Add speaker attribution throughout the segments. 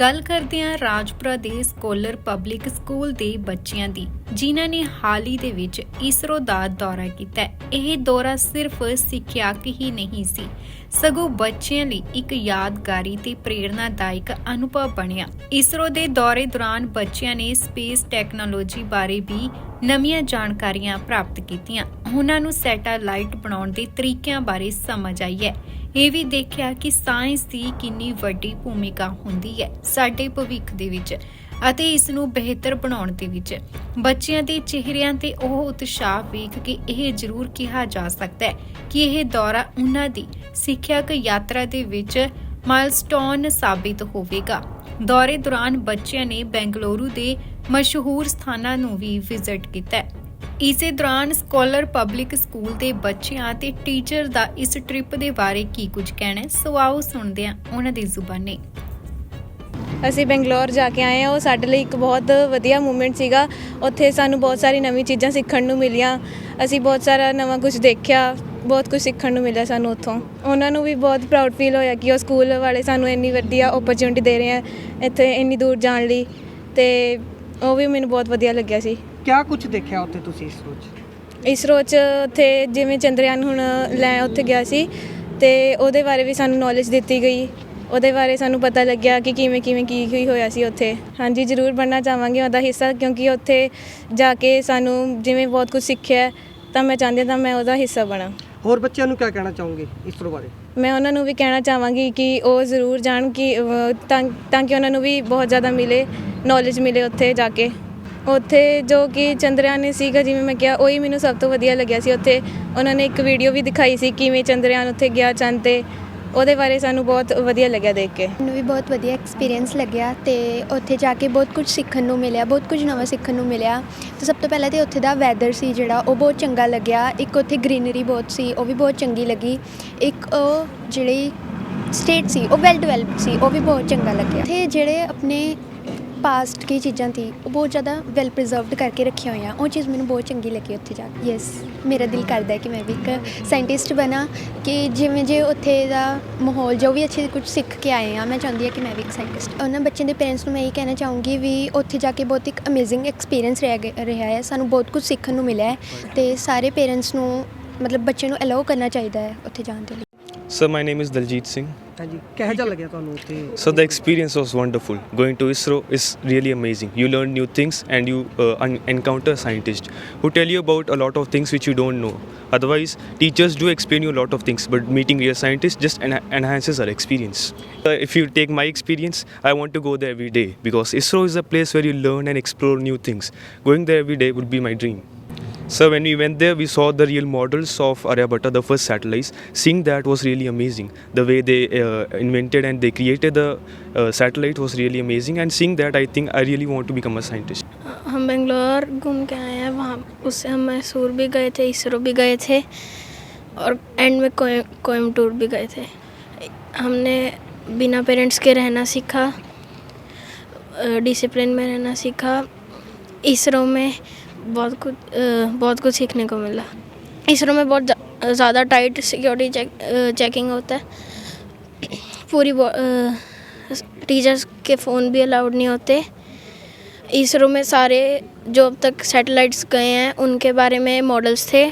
Speaker 1: ਗੱਲ ਕਰਦੇ ਹਾਂ ਰਾਜਪੁਰਾ ਦੇ ਸਕੋਲਰ ਪਬਲਿਕ ਸਕੂਲ ਦੇ ਬੱਚਿਆਂ ਦੀ, ਜਿਨ੍ਹਾਂ ਨੇ ਹਾਲ ਹੀ ਦੇ ਵਿੱਚ ਇਸਰੋ ਦਾ ਦੌਰਾ ਕੀਤਾ। ਹੈ। ਇਹ ਦੌਰਾ ਸਿਰਫ ਸਿੱਖਿਆਕ ਹੀ ਨਹੀਂ ਸੀ, ਸਗੋਂ ਬੱਚਿਆਂ ਲਈ ਇੱਕ ਯਾਦਗਾਰੀ ਤੇ ਪ੍ਰੇਰਨਾਦਾਇਕ ਅਨੁਭਵ ਬਣਿਆ। ਇਸਰੋ ਦੇ ਦੌਰੇ ਦੌਰਾਨ ਬੱਚਿਆਂ ਨੇ ਸਪੇਸ ਟੈਕਨੋਲੋਜੀ ਬਾਰੇ ਵੀ ਨਵੀਆਂ ਜਾਣਕਾਰੀਆਂ ਪ੍ਰਾਪਤ ਕੀਤੀਆਂ। ਉਹਨਾਂ ਨੂੰ ਸੈਟੇਲਾਈਟ ਬਣਾਉਣ ਦੇ ਤਰੀਕਿਆਂ ਬਾਰੇ ਸਮਝ ਆਈ ਹੈ। ਇਹ ਵੀ ਦੇਖਿਆ ਕਿ ਸਾਇੰਸ ਦੀ ਕਿੰਨੀ ਵੱਡੀ ਭੂਮਿਕਾ ਹੁੰਦੀ ਹੈ ਸਾਡੇ ਭਵਿੱਖ ਦੇ ਵਿੱਚ ਅਤੇ ਇਸ ਨੂੰ ਬਿਹਤਰ ਬਣਾਉਣ ਦੇ ਵਿੱਚ। ਬੱਚਿਆਂ ਦੇ ਚਿਹਰਿਆਂ ਤੇ ਉਹ ਉਤਸ਼ਾਹ ਵੇਖ ਕੇ ਇਹ ਜ਼ਰੂਰ ਕਿਹਾ ਜਾ ਸਕਦਾ ਹੈ ਕਿ ਇਹ ਦੌਰਾ ਉਹਨਾਂ ਦੀ ਸਿੱਖਿਅਕ ਯਾਤਰਾ ਦੇ ਵਿੱਚ ਮਾਈਲਸਟੋਨ ਸਾਬਿਤ ਹੋਵੇਗਾ। ਦੌਰੇ ਦੌਰਾਨ ਬੱਚਿਆਂ ਨੇ ਬੈਂਗਲੁਰੂ ਦੇ ਮਸ਼ਹੂਰ ਸਥਾਨਾਂ ਨੂੰ ਵੀ ਵਿਜ਼ਿਟ ਕੀਤਾ ਇਸੇ ਦੌਰਾਨ ਸਕਾਲਰ ਪਬਲਿਕ ਸਕੂਲ ਦੇ ਬੱਚਿਆਂ ਤੇ ਟੀਚਰ ਦਾ ਇਸ ਟ੍ਰਿਪ ਦੇ ਬਾਰੇ ਕੀ ਕੁਝ ਕਹਿਣਾ ਹੈ? ਸੋ ਆਓ ਸੁਣਦੇ ਹਾਂ ਉਹਨਾਂ ਦੀ ਜ਼ੁਬਾਨੀ।
Speaker 2: ਅਸੀਂ ਬੰਗਲੌਰ ਜਾ ਕੇ ਆਏ ਹਾਂ, ਉਹ ਸਾਡੇ ਲਈ ਇੱਕ ਬਹੁਤ ਵਧੀਆ ਮੂਮੈਂਟ ਸੀਗਾ। ਉੱਥੇ ਸਾਨੂੰ ਬਹੁਤ ਸਾਰੀ ਨਵੀਂ ਚੀਜ਼ਾਂ ਸਿੱਖਣ ਨੂੰ ਮਿਲੀਆਂ। ਅਸੀਂ ਬਹੁਤ ਸਾਰਾ ਨਵਾਂ ਕੁਝ ਦੇਖਿਆ, ਬਹੁਤ ਕੁਝ ਸਿੱਖਣ ਨੂੰ ਮਿਲਿਆ ਸਾਨੂੰ ਉੱਥੋਂ। ਉਹਨਾਂ ਨੂੰ ਵੀ ਬਹੁਤ ਪ੍ਰਾਊਡ ਫੀਲ ਹੋਇਆ ਕਿ ਉਹ ਸਕੂਲ ਵਾਲੇ ਸਾਨੂੰ ਇੰਨੀ ਵਧੀਆ ਓਪਰਚ्युनिटी ਦੇ ਰਹੇ ਆ ਇੱਥੇ ਇੰਨੀ ਦੂਰ ਜਾਣ ਲਈ। ਤੇ ਉਹ ਵੀ ਮੈਨੂੰ ਬਹੁਤ ਵਧੀਆ ਲੱਗਿਆ ਸੀ।
Speaker 3: ਕਿਆ ਕੁਝ ਦੇਖਿਆ ਉੱਥੇ ਤੁਸੀਂ ਇਸ ਵਿੱਚ
Speaker 2: ਇਸਰੋ 'ਚ ਉੱਥੇ ਜਿਵੇਂ ਚੰਦਰਯਾਨ ਹੁਣ ਲੈ ਉੱਥੇ ਗਿਆ ਸੀ ਤੇ ਉਹਦੇ ਬਾਰੇ ਵੀ ਸਾਨੂੰ ਨੌਲੇਜ ਦਿੱਤੀ ਗਈ। ਉਹਦੇ ਬਾਰੇ ਸਾਨੂੰ ਪਤਾ ਲੱਗਿਆ ਕਿ ਕਿਵੇਂ ਕਿਵੇਂ ਕੀ ਕੀ ਹੋਇਆ ਸੀ ਉੱਥੇ। ਹਾਂਜੀ ਜ਼ਰੂਰ ਬਣਨਾ ਚਾਹਾਂਗੇ ਉਹਦਾ ਹਿੱਸਾ ਕਿਉਂਕਿ ਉੱਥੇ ਜਾ ਕੇ ਸਾਨੂੰ ਜਿਵੇਂ ਬਹੁਤ ਕੁਝ ਸਿੱਖਿਆ ਤਾਂ ਮੈਂ ਚਾਹੁੰਦੀ ਹਾਂ ਤਾਂ ਮੈਂ ਉਹਦਾ ਹਿੱਸਾ ਬਣਾ।
Speaker 3: ਹੋਰ ਬੱਚਿਆਂ ਨੂੰ ਕਿਆ ਕਹਿਣਾ ਚਾਹੋਗੇ ਇਸਰੋ ਬਾਰੇ?
Speaker 2: ਮੈਂ ਉਹਨਾਂ ਨੂੰ ਵੀ ਕਹਿਣਾ ਚਾਹਾਂਗੀ ਕਿ ਉਹ ਜ਼ਰੂਰ ਜਾਣ ਕਿ ਅਹ, ਤਾਂ ਤਾਂ ਕਿ ਉਹਨਾਂ ਨੂੰ ਵੀ ਬਹੁਤ ਜ਼ਿਆਦਾ ਮਿਲੇ ਨੌਲੇਜ ਮਿਲੇ ਉੱਥੇ ਜਾ ਕੇ। ਉੱਥੇ ਜੋ ਕਿ ਚੰਦਰਯਾਨ ਨੇ ਸੀਗਾ, ਜਿਵੇਂ ਮੈਂ ਕਿਹਾ, ਉਹੀ ਮੈਨੂੰ ਸਭ ਤੋਂ ਵਧੀਆ ਲੱਗਿਆ ਸੀ। ਉੱਥੇ ਉਹਨਾਂ ਨੇ ਇੱਕ ਵੀਡੀਓ ਵੀ ਦਿਖਾਈ ਸੀ, ਕਿਵੇਂ ਚੰਦਰਯਾਨ ਉੱਥੇ ਗਿਆ ਚੰਦ ਤੇ। ਉਹਦੇ ਬਾਰੇ ਸਾਨੂੰ ਬਹੁਤ ਵਧੀਆ ਲੱਗਿਆ ਦੇਖ ਕੇ।
Speaker 4: ਮੈਨੂੰ ਵੀ ਬਹੁਤ ਵਧੀਆ ਐਕਸਪੀਰੀਅੰਸ ਲੱਗਿਆ ਤੇ ਉੱਥੇ ਜਾ ਕੇ ਬਹੁਤ ਕੁਝ ਸਿੱਖਣ ਨੂੰ ਮਿਲਿਆ, ਬਹੁਤ ਕੁਝ ਨਵਾਂ ਸਿੱਖਣ ਨੂੰ ਮਿਲਿਆ। ਤੇ ਸਭ ਤੋਂ ਪਹਿਲਾਂ ਤੇ ਉੱਥੇ ਦਾ ਵੈਦਰ ਸੀ ਜਿਹੜਾ, ਉਹ ਬਹੁਤ ਚੰਗਾ ਲੱਗਿਆ। ਇੱਕ ਉੱਥੇ ਗ੍ਰੀਨਰੀ ਬਹੁਤ ਸੀ, ਉਹ ਵੀ ਬਹੁਤ ਚੰਗੀ ਲੱਗੀ। ਇੱਕ ਉਹ ਜਿਹੜੀ ਸਟੇਟ ਸੀ, ਉਹ ਵੈਲ ਡਿਵੈਲਪਡ ਸੀ, ਉਹ ਵੀ ਬਹੁਤ ਚੰਗਾ ਲੱਗਿਆ। ਤੇ ਜਿਹੜੇ ਆਪਣੇ ਪਾਸਟ ਕੀ ਚੀਜ਼ਾਂ ਸੀ, ਉਹ ਬਹੁਤ ਜ਼ਿਆਦਾ ਵੈਲ ਪ੍ਰੀਜ਼ਰਵਡ ਕਰਕੇ ਰੱਖੀਆਂ ਹੋਈਆਂ। ਉਹ ਚੀਜ਼ ਮੈਨੂੰ ਬਹੁਤ ਚੰਗੀ ਲੱਗੀ ਉੱਥੇ ਜਾ ਕੇ। ਯੈਸ ਮੇਰਾ ਦਿਲ ਕਰਦਾ ਕਿ ਮੈਂ ਵੀ ਇੱਕ ਸਾਇੰਟਿਸਟ ਬਣਾ, ਕਿ ਜਿਵੇਂ ਜੇ ਉੱਥੇ ਦਾ ਮਾਹੌਲ, ਜੋ ਵੀ ਅੱਛੇ ਕੁਝ ਸਿੱਖ ਕੇ ਆਏ ਆ ਮੈਂ ਚਾਹੁੰਦੀ ਹਾਂ ਕਿ ਮੈਂ ਵੀ ਇੱਕ ਸਾਇੰਟਿਸਟ ਉਹਨਾਂ ਬੱਚਿਆਂ ਦੇ ਪੇਰੈਂਟਸ ਨੂੰ ਮੈਂ ਇਹ ਕਹਿਣਾ ਚਾਹੂੰਗੀ ਵੀ ਉੱਥੇ ਜਾ ਕੇ ਬਹੁਤ ਇੱਕ ਅਮੇਜ਼ਿੰਗ ਐਕਸਪੀਰੀਅੰਸ ਰਿਹਾ ਰਿਹਾ ਹੈ। ਸਾਨੂੰ ਬਹੁਤ ਕੁਝ ਸਿੱਖਣ ਨੂੰ ਮਿਲਿਆ ਹੈ ਤੇ ਸਾਰੇ ਪੇਰੈਂਟਸ ਨੂੰ, ਮਤਲਬ ਬੱਚੇ ਨੂੰ ਅਲਾਉ ਕਰਨਾ ਚਾਹੀਦਾ ਹੈ ਉੱਥੇ ਜਾਣ ਦੇ ਲਈ।
Speaker 5: Sir my name is Daljit Singh
Speaker 3: ਹਾਂਜੀ ਕਿਹੋ ਜਿਹਾ ਲੱਗਿਆ ਤੁਹਾਨੂੰ ਉੱਥੇ
Speaker 5: So the experience was wonderful. Going to ISRO is really amazing. You learn new things and you uh, un- encounter scientists who tell you about a lot of things which you don't know. Otherwise, teachers do explain you a lot of things, but meeting real scientists just en- enhances our experience. Uh, if you take my experience, I want to go there every day because ISRO is a place where you learn and explore new things. Going there every day would be my dream. So when we went there, we saw the real models of Aryabhatta, the first satellites. Seeing that was really amazing. The way they uh, invented and they created the uh, satellite was really amazing. And seeing that, I think I really want to become a scientist.
Speaker 6: हम बेंगलोर घूम के आए हैं वहाँ उससे हम मैसूर भी गए थे इसरो भी गए थे और एंड में कोय कोयमटूर भी गए थे हमने बिना पेरेंट्स के रहना सीखा डिसिप्लिन में रहना सीखा इसरो में बहुत कुछ बहुत कुछ सीखने को मिला। इसरो में बहुत ज़्यादा टाइट सिक्योरिटी चेक, चेकिंग होता है। पूरी टीचर्स के फ़ोन भी अलाउड नहीं होते। इसरो में सारे जो अब तक सैटेलाइट्स गए हैं उनके बारे में मॉडल्स थे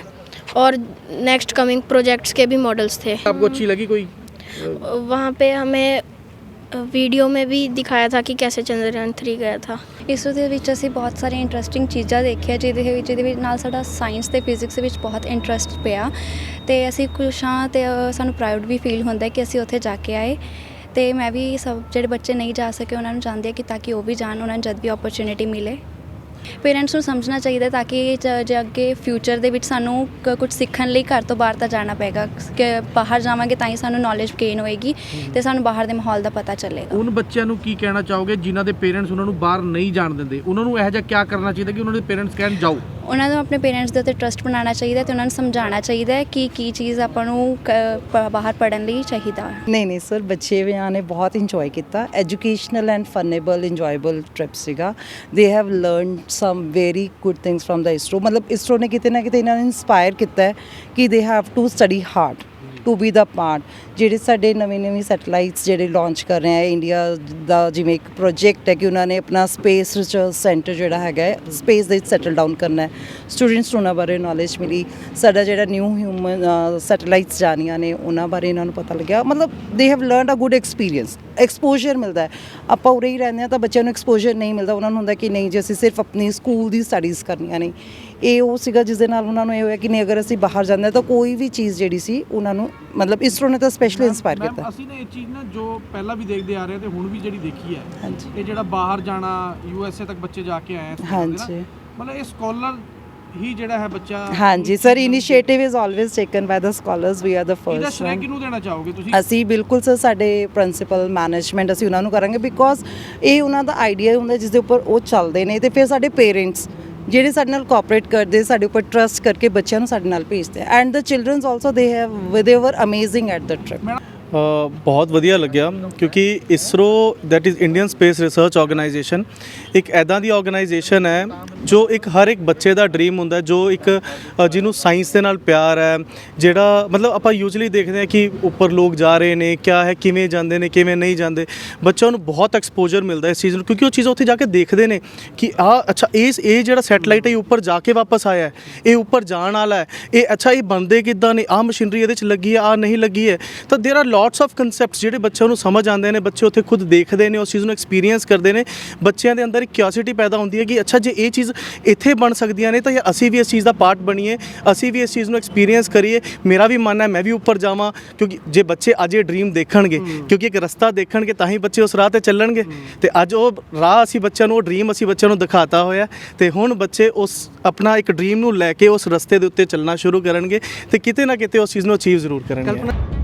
Speaker 6: और नेक्स्ट कमिंग प्रोजेक्ट्स के भी मॉडल्स थे।
Speaker 3: आपको अच्छी लगी कोई?
Speaker 6: वहाँ पे हमें ਵੀਡੀਓ में ਵੀ ਦਿਖਾਇਆ ਥਾ ਕਿ ਕੈਸੇ चंद्रयान थ्री गया ਥਾ
Speaker 7: ਇਸ ਦੇ ਵਿੱਚ ਅਸੀਂ ਬਹੁਤ ਸਾਰੇ ਇੰਟਰਸਟਿੰਗ ਚੀਜ਼ਾਂ ਦੇਖੀਆਂ ਜਿਹਦੇ ਵਿੱਚ ਜਿਹਦੇ ਵਿੱਚ ਨਾਲ ਸਾਡਾ ਸਾਇੰਸ ਤੇ ਫਿਜ਼ਿਕਸ ਵਿੱਚ ਬਹੁਤ ਇੰਟਰਸਟ ਪਿਆ ਤੇ ਅਸੀਂ ਖੁਸ਼ਾਂ ਤੇ ਅ, ਸਾਨੂੰ ਪ੍ਰਾਊਡ ਵੀ ਫੀਲ ਹੁੰਦਾ ਕਿ ਅਸੀਂ ਉੱਥੇ ਜਾ ਕੇ ਆਏ ਤੇ ਮੈਂ ਵੀ ਸਭ ਜਿਹੜੇ ਬੱਚੇ ਨਹੀਂ ਜਾ ਸਕੇ ਉਹਨਾਂ ਨੂੰ ਚਾਹੁੰਦੀ ਹਾਂ ਕਿ ਤਾਂ ਕਿ ਉਹ ਵੀ ਜਾਣ ਉਹਨਾਂ ਨੂੰ ਜਦ ਵੀ ਓਪਰਚ्युनिटी ਮਿਲੇ ਪੇਰੈਂਟਸ ਨੂੰ ਸਮਝਣਾ ਚਾਹੀਦਾ ਤਾਂ ਕਿ ਜ- ਜੇ ਅੱਗੇ ਫਿਊਚਰ ਦੇ ਵਿੱਚ ਸਾਨੂੰ ਕ- ਕੁਝ ਸਿੱਖਣ ਲਈ ਘਰ ਤੋਂ ਬਾਹਰ ਤਾਂ ਜਾਣਾ ਪਏਗਾ। ਕਿ ਬਾਹਰ ਜਾਵਾਂਗੇ ਤਾਂ ਹੀ ਸਾਨੂੰ ਨੌਲੇਜ ਗੇਨ ਹੋਏਗੀ ਤੇ ਸਾਨੂੰ ਬਾਹਰ ਦੇ ਮਾਹੌਲ ਦਾ ਪਤਾ ਚੱਲੇਗਾ।
Speaker 8: ਉਨ ਬੱਚਿਆਂ ਨੂੰ ਕੀ ਕਹਿਣਾ ਚਾਹੋਗੇ ਜਿਨ੍ਹਾਂ ਦੇ ਪੇਰੈਂਟਸ ਉਹਨਾਂ ਨੂੰ ਬਾਹਰ ਨਹੀਂ ਜਾਣ ਦਿੰਦੇ? ਉਹਨਾਂ ਨੂੰ ਇਹੋ ਜਿਹਾ ਕੀ ਕਰਨਾ ਚਾਹੀਦਾ ਕਿ ਉਹਨਾਂ ਦੇ ਪੇਰੈਂਟਸ ਕਹਿਣ, ਜਾਓ
Speaker 7: ਉਹਨਾਂ ਨੂੰ ਆਪਣੇ ਪੇਰੈਂਟਸ ਦੇ ਉੱਤੇ ਟਰਸਟ ਬਣਾਉਣਾ ਚਾਹੀਦਾ ਤੇ ਉਹਨਾਂ ਨੂੰ ਸਮਝਾਉਣਾ ਚਾਹੀਦਾ ਹੈ ਕਿ ਕੀ ਚੀਜ਼ ਆਪਾਂ ਨੂੰ ਕ- ਪ- ਬਾਹਰ ਪੜਨ ਲਈ ਚਾਹੀਦਾ ਹੈ।
Speaker 9: ਨਹੀਂ ਨਹੀਂ ਸਰ ਬੱਚੇ ਵਿਆਹ ਨੇ ਬਹੁਤ ਇੰਜੋਏ ਕੀਤਾ। Educational and funable enjoyable trip ਸੀਗਾ। They have learned some very good things from the ISRO ਮਤਲਬ ਇਸਰੋ ਨੇ ਕਿਤੇ ਨਾ ਕਿਤੇ ਇਹਨਾਂ ਨੂੰ ਇਨਸਪਾਇਰ ਕੀਤਾ ਹੈ ਕਿ they have to study hard to be the part, ਜਿਹੜੇ ਸਾਡੇ ਨਵੇਂ ਨਵੇਂ ਸੈਟੇਲਾਈਟਸ ਜਿਹੜੇ ਲਾਂਚ ਕਰ ਰਹੇ ਆ ਇੰਡੀਆ ਦਾ ਜਿਵੇਂ ਇੱਕ ਪ੍ਰੋਜੈਕਟ ਹੈ ਕਿ ਉਹਨਾਂ ਨੇ ਆਪਣਾ ਸਪੇਸ ਰਿਸਰਚ ਸੈਂਟਰ ਜਿਹੜਾ ਹੈਗਾ ਸਪੇਸ ਦੇ ਵਿੱਚ ਸੈਟਲ ਡਾਊਨ ਕਰਨਾ ਹੈ। ਸਟੂਡੈਂਟਸ ਨੂੰ ਉਹਨਾਂ ਬਾਰੇ ਨੌਲੇਜ ਮਿਲੀ। ਸਾਡਾ ਜਿਹੜਾ ਨਿਊ ਹਿਊਮਨ ਸੈਟੇਲਾਈਟਸ ਜਾਣੀਆਂ ਨੇ, ਉਹਨਾਂ ਬਾਰੇ ਇਹਨਾਂ ਨੂੰ ਪਤਾ ਲੱਗਿਆ। ਮਤਲਬ they have learned a good experience exposure ਮਿਲਦਾ ਆਪਾਂ ਉਰੇ ਹੀ ਰਹਿੰਦੇ ਆ ਤਾਂ ਬੱਚਿਆਂ ਨੂੰ ਐਕਸਪੋਜ਼ਰ ਨਹੀਂ ਮਿਲਦਾ। ਉਹਨਾਂ ਨੂੰ ਹੁੰਦਾ ਕਿ ਨਹੀਂ ਜੇ, ਅਸੀਂ ਸਿਰਫ ਆਪਣੀ ਸਕੂਲ ਦੀ ਸਟੱਡੀਜ਼ ਕਰਨੀਆਂ ਨੇ। ਇਹ ਉਹ ਸੀਗਾ ਜਿਸ ਦੇ ਨਾਲ ਉਹਨਾਂ ਨੂੰ ਇਹ ਹੋਇਆ ਕਿ ਨਹੀਂ ਅਗਰ ਅਸੀਂ ਬਾਹਰ ਜਾਂਦੇ ਤਾਂ ਕੋਈ ਵੀ ਚੀਜ਼ ਜਿਹੜੀ ਸੀ ਉਹਨਾਂ ਨੂੰ ਮਤਲਬ ਇਸਰੋ ਨੇ ਤਾਂ ਸਪੈਸ਼ਲੀ ਇਨਸਪਾਇਰ ਕੀਤਾ।
Speaker 8: ਅਸੀਂ ਨੇ ਇਹ ਚੀਜ਼ ਨਾ ਜੋ ਪਹਿਲਾਂ ਵੀ ਦੇਖਦੇ ਆ ਰਹੇ ਤੇ ਹੁਣ ਵੀ ਜਿਹੜੀ ਦੇਖੀ ਹੈ ਇਹ ਜਿਹੜਾ ਬਾਹਰ ਜਾਣਾ ਯੂ ਐਸ ਏ ਤੱਕ ਬੱਚੇ ਜਾ ਕੇ ਆਏ
Speaker 9: ਹਾਂਜੀ।
Speaker 8: ਮਤਲਬ ਇਹ ਸਕਾਲਰ ਹੀ ਜਿਹੜਾ ਹੈ ਬੱਚਾ
Speaker 9: ਹਾਂਜੀ sir initiative is always taken by the scholars we are the
Speaker 8: ਇਹਦਾ
Speaker 9: ਫਰਸਟ
Speaker 8: ਸ਼੍ਰੈ ਕਿਹਨੂੰ ਦੇਣਾ ਚਾਹੋਗੇ ਤੁਸੀਂ?
Speaker 9: ਅਸੀਂ ਬਿਲਕੁਲ ਸਰ ਸਾਡੇ ਪ੍ਰਿੰਸੀਪਲ ਮੈਨੇਜਮੈਂਟ ਅਸੀਂ ਉਹਨਾਂ ਨੂੰ ਕਰਾਂਗੇ ਬਿਕੋਜ਼ ਇਹ ਉਹਨਾਂ ਦਾ ਆਈਡੀਆ ਹੁੰਦਾ ਜਿਸ ਦੇ ਉੱਪਰ ਉਹ ਚੱਲਦੇ ਨੇ ਤੇ ਫਿਰ ਸਾਡੇ ਪੇਰੈਂਟਸ ਜਿਹੜੇ ਸਾਡੇ ਨਾਲ ਕੋਆਪਰੇਟ ਕਰਦੇ, ਸਾਡੇ ਉੱਪਰ ਟਰਸਟ ਕਰਕੇ ਬੱਚਿਆਂ ਨੂੰ ਸਾਡੇ ਨਾਲ ਭੇਜਦੇ and the childrens also they have they were amazing at the trip
Speaker 10: ਬਹੁਤ ਵਧੀਆ ਲੱਗਿਆ ਕਿਉਂਕਿ ISRO that is Indian Space Research Organisation ਇੱਕ ਐਦਾਂ ਦੀ ਆਰਗੇਨਾਈਜੇਸ਼ਨ ਹੈ ਜੋ ਇੱਕ ਹਰ ਇੱਕ ਬੱਚੇ ਦਾ ਡ੍ਰੀਮ ਹੁੰਦਾ ਜੋ ਇੱਕ ਜਿਹਨੂੰ ਸਾਇੰਸ ਦੇ ਨਾਲ ਪਿਆਰ ਹੈ, ਜਿਹੜਾ ਮਤਲਬ ਆਪਾਂ ਯੂਜੂਲੀ ਦੇਖਦੇ ਹਾਂ ਕਿ ਉੱਪਰ ਲੋਕ ਜਾ ਰਹੇ ਨੇ, ਕਿਆ ਹੈ, ਕਿਵੇਂ ਜਾਂਦੇ ਨੇ, ਕਿਵੇਂ ਨਹੀਂ ਜਾਂਦੇ। ਬੱਚਿਆਂ ਨੂੰ ਬਹੁਤ ਐਕਸਪੋਜ਼ਰ ਮਿਲਦਾ ਇਸ ਚੀਜ਼ ਨੂੰ, ਕਿਉਂਕਿ ਉਹ ਚੀਜ਼ ਉੱਥੇ ਜਾ ਕੇ ਦੇਖਦੇ ਨੇ ਕਿ, ਆ, ਅੱਛਾ ਇਸ ਇਹ ਜਿਹੜਾ ਸੈਟਲਾਈਟ ਹੈ ਉੱਪਰ ਜਾ ਕੇ ਵਾਪਸ ਆਇਆ ਹੈ, ਇਹ ਉੱਪਰ ਜਾਣ ਵਾਲਾ ਹੈ, ਇਹ, ਅੱਛਾ, ਇਹ ਬੰਦੇ ਕਿੱਦਾਂ ਨੇ? ਆ ਮਸ਼ੀਨਰੀ ਇਹਦੇ ਚ ਲੱਗੀ ਹੈ ਆ ਨਹੀਂ ਲੱਗੀ ਹੈ। ਤਾਂ ਦੇਰ ਆਰ ਲੋਟਸ ਆਫ ਕਨਸੈਪਟਸ ਜਿਹੜੇ ਬੱਚਿਆਂ ਨੂੰ ਸਮਝ ਆਉਂਦੇ ਨੇ ਬੱਚੇ ਉੱਥੇ ਖੁਦ ਦੇਖਦੇ ਨੇ ਉਸ ਚੀਜ਼ ਨੂੰ ਐਕਸਪੀਰੀਅੰਸ ਕਰਦੇ ਨੇ ਬੱਚਿਆਂ ਦੇ ਅੰਦਰ ਇੱਕ ਕਿਉਰਿਓਸਿਟੀ ਪੈਦਾ ਹੁੰਦੀ ਹੈ ਕਿ ਅੱਛਾ ਜੇ ਇਹ ਚੀਜ਼ ਇੱਥੇ ਬਣ ਸਕਦੀਆਂ ਨੇ ਤਾਂ ਅਸੀਂ ਵੀ ਇਸ ਚੀਜ਼ ਦਾ ਪਾਰਟ ਬਣੀਏ ਅਸੀਂ ਵੀ ਇਸ ਚੀਜ਼ ਨੂੰ ਐਕਸਪੀਰੀਅੰਸ ਕਰੀਏ ਮੇਰਾ ਵੀ ਮਨ ਹੈ ਮੈਂ ਵੀ ਉੱਪਰ ਜਾਵਾਂ ਕਿਉਂਕਿ ਜੇ ਬੱਚੇ ਅੱਜ ਇਹ ਡ੍ਰੀਮ ਦੇਖਣਗੇ ਕਿਉਂਕਿ ਇੱਕ ਰਸਤਾ ਦੇਖਣਗੇ ਤਾਂ ਹੀ ਬੱਚੇ ਉਸ ਰਾਹ ਤੇ ਚੱਲਣਗੇ। ਤੇ ਅੱਜ ਉਹ ਰਾਹ ਅਸੀਂ ਬੱਚਿਆਂ ਨੂੰ ਉਹ ਡ੍ਰੀਮ ਅਸੀਂ ਬੱਚਿਆਂ ਨੂੰ ਦਿਖਾਤਾ ਹੋਇਆ ਤੇ ਹੁਣ ਬੱਚੇ ਉਸ ਆਪਣਾ ਇੱਕ ਡ੍ਰੀਮ ਨੂੰ ਲੈ ਕੇ ਉਸ ਰਸਤੇ ਦੇ ਉੱਤੇ ਚੱਲਣਾ ਸ਼ੁਰੂ ਕਰਨਗੇ ਤੇ ਕਿਤੇ ਨਾ ਕਿਤੇ ਉਸ ਚੀਜ਼ ਨੂੰ ਅਚੀਵ ਜ਼ਰੂਰ ਕਰਨਗੇ।